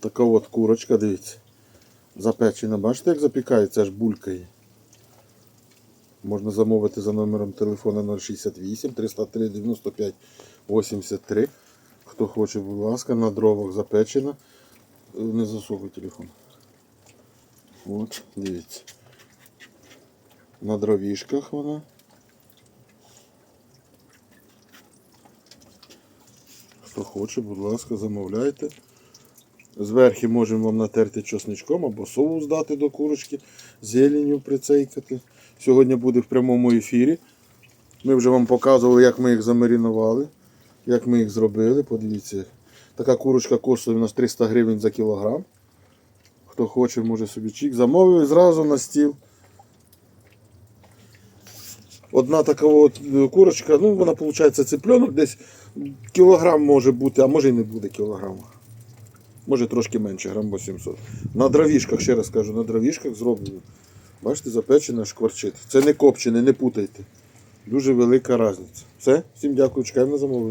Така от курочка, дивіться. Запечена. Бачите, як запікається, аж булькає. Можна замовити за номером телефона 068 303 95 83. Хто хоче, будь ласка, на дровах запечена. Не засовуй телефон. От, дивіться. На дровішках вона. Хто хоче, будь ласка, замовляйте. Зверху можемо вам натерти чесничком або соус дати до курочки, зеленню прицейкати. Сьогодні буде в прямому ефірі. Ми вже вам показували, як ми їх замаринували, як ми їх зробили. Подивіться. Така курочка коштує у нас 300 гривень за кілограм. Хто хоче, може собі чик. Замовив зразу на стіл. Одна така от е, курочка, ну вона виходить цыпленок, десь кілограм може бути, а може і не буде кілограма. Може трошки менше, грам 800. На дровішках, ще раз кажу, на дровішках зроблено. Бачите, запечене шкварчить. Це не копчене, не путайте. Дуже велика різниця. Все, всім дякую, чекаємо на замовлення.